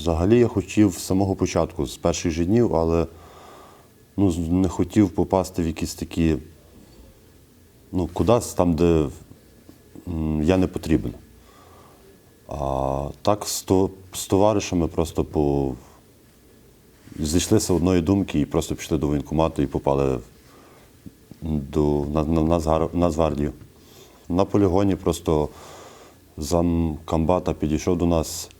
Взагалі я хотів з самого початку, з перших же днів, але ну, не хотів попасти в якісь такі, ну, кудись там, де я не потрібен. А так з, то, з товаришами просто по... зійшлися одної думки і просто пішли до воєнкомату і попали до, на, на, Нацгар- Нацгвардію. На полігоні просто зам комбата підійшов до нас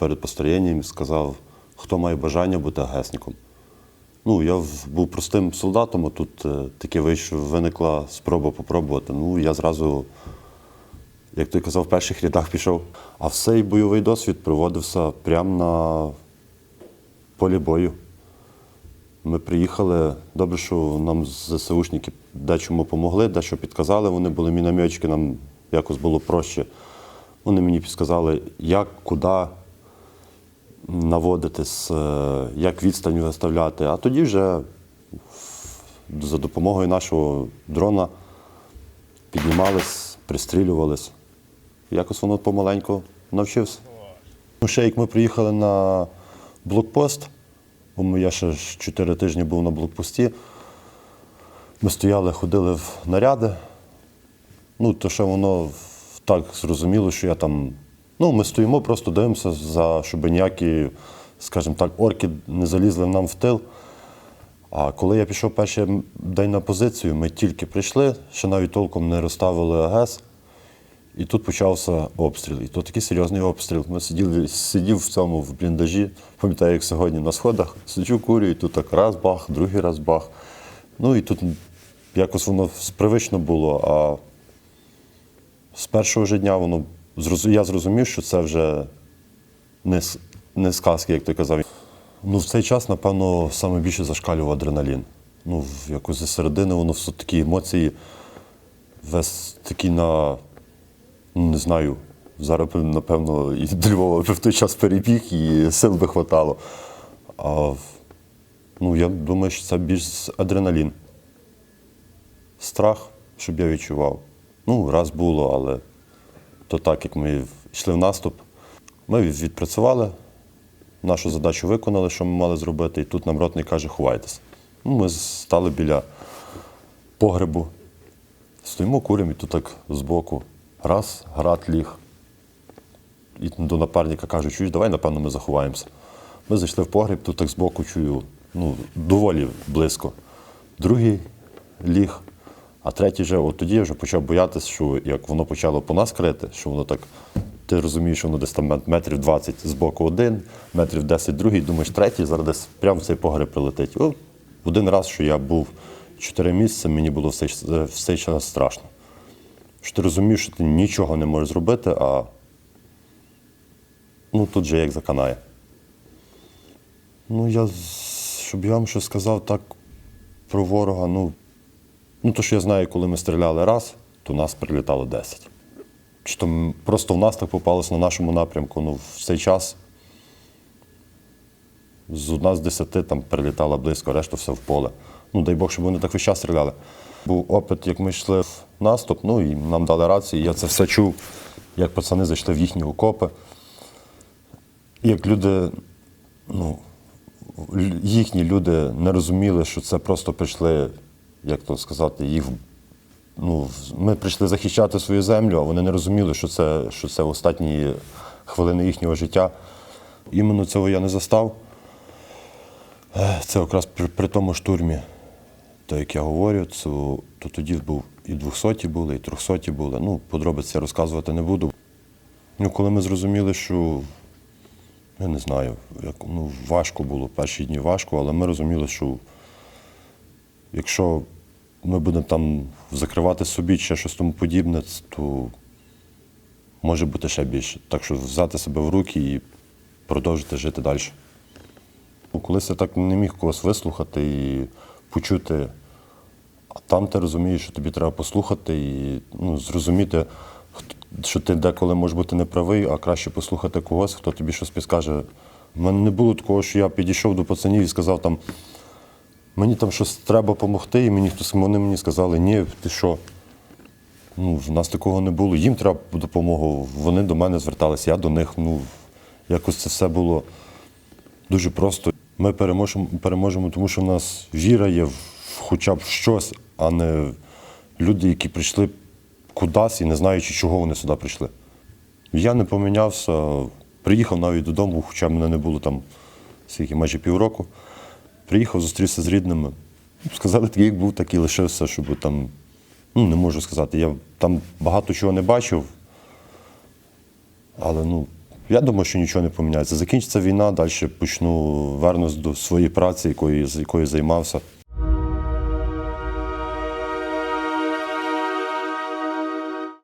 перед построєнням сказав, хто має бажання бути агесником. Ну, я був простим солдатом, а тут е, таке вийшло, виникла спроба попробувати. Ну, я зразу, як той казав, в перших рядах пішов. А всей бойовий досвід проводився прямо на полі бою. Ми приїхали. Добре, що нам ЗСУшники дечому допомогли, дещо підказали. Вони були мінометчики, нам якось було проще. Вони мені підказали, як, куди наводитись, е, як відстань виставляти. А тоді вже за допомогою нашого дрона піднімались, пристрілювались. Якось воно помаленьку навчився. Ну, ще як ми приїхали на блокпост, бо я ще 4 тижні був на блокпості. Ми стояли, ходили в наряди. Ну, то що воно так зрозуміло, що я там. Ну, ми стоїмо, просто дивимося, за, щоб ніякі, скажімо так, орки не залізли нам в тил. А коли я пішов перший день на позицію, ми тільки прийшли, ще навіть толком не розставили АГС. І тут почався обстріл. І то такий серйозний обстріл. Ми сиділи, сидів в цьому в бліндажі, пам'ятаю, як сьогодні на сходах, сиджу, курю, і тут так раз бах, другий раз бах. Ну і тут якось воно привично було. А з першого ж дня воно я зрозумів, що це вже не, не сказки, як ти казав. Ну, в цей час, напевно, саме більше зашкалював адреналін. Ну, якось зі середини воно все такі емоції весь такі на, ну, не знаю, зараз, напевно, і до Львова в той час перебіг, і сил би хватало. А ну, я думаю, що це більш адреналін. Страх, щоб я відчував. Ну, раз було, але то так, як ми йшли в наступ, ми відпрацювали, нашу задачу виконали, що ми мали зробити, і тут нам ротний каже, ховайтесь. Ну, ми стали біля погребу, стоїмо, куримо, і тут так збоку. Раз, град ліг. І до напарника кажуть, чуєш, давай, напевно, ми заховаємося. Ми зайшли в погреб, тут так збоку чую, ну, доволі близько. Другий ліг, а третій вже, от тоді я вже почав боятися, що як воно почало по нас крити, що воно так, ти розумієш, що воно десь там метрів 20 з боку один, метрів 10 другий, думаєш, третій, зараз десь прямо в цей погреб прилетить. О, один раз, що я був чотири місяці, мені було все, все час страшно. Що ти розумієш, що ти нічого не можеш зробити, а ну тут же як заканає. Ну, я, щоб я вам щось сказав так про ворога, ну, ну то що я знаю, коли ми стріляли раз, то нас прилітало 10. Чи то просто в нас так попалося на нашому напрямку. Ну, в цей час з одна з десяти там прилітала близько, решта все в поле. Ну, дай Бог, щоб вони так весь час стріляли. Був опит, як ми йшли в наступ, ну і нам дали рації. Я це все чув, як пацани зайшли в їхні окопи. Як люди, ну, їхні люди не розуміли, що це просто прийшли, як то сказати, їх. Ну, ми прийшли захищати свою землю, а вони не розуміли, що це, що це останні хвилини їхнього життя. Іменно цього я не застав. Це якраз при, при тому штурмі, то як я говорю, це, то тоді був і 200 були, і 300 були. Ну, подробиці я розказувати не буду. Ну, коли ми зрозуміли, що я не знаю, як, ну, важко було, перші дні важко, але ми розуміли, що якщо ми будемо там закривати собі чи щось тому подібне, то може бути ще більше. Так що взяти себе в руки і продовжити жити далі. Ну, Колись я так не міг когось вислухати і почути, а там ти розумієш, що тобі треба послухати і ну, зрозуміти, що ти деколи можеш бути неправий, а краще послухати когось, хто тобі щось підскаже. У мене не було такого, що я підійшов до пацанів і сказав там, мені там щось треба допомогти, і мені хтось вони мені сказали, ні, ти що? Ну, в нас такого не було. Їм треба допомогу. Вони до мене зверталися, я до них. Ну, якось це все було Дуже просто. Ми переможемо, переможемо, тому що в нас віра є в хоча б щось, а не люди, які прийшли кудись і не знаючи, чого вони сюди прийшли. Я не помінявся, приїхав навіть додому, хоча мене не було там скільки, майже півроку. Приїхав, зустрівся з рідними. Сказали, такий, як був, так і лишився, щоб там, ну не можу сказати. Я там багато чого не бачив. Але ну, я думаю, що нічого не поміняється. Закінчиться війна, далі почну вернусь до своєї праці, якою, якою займався.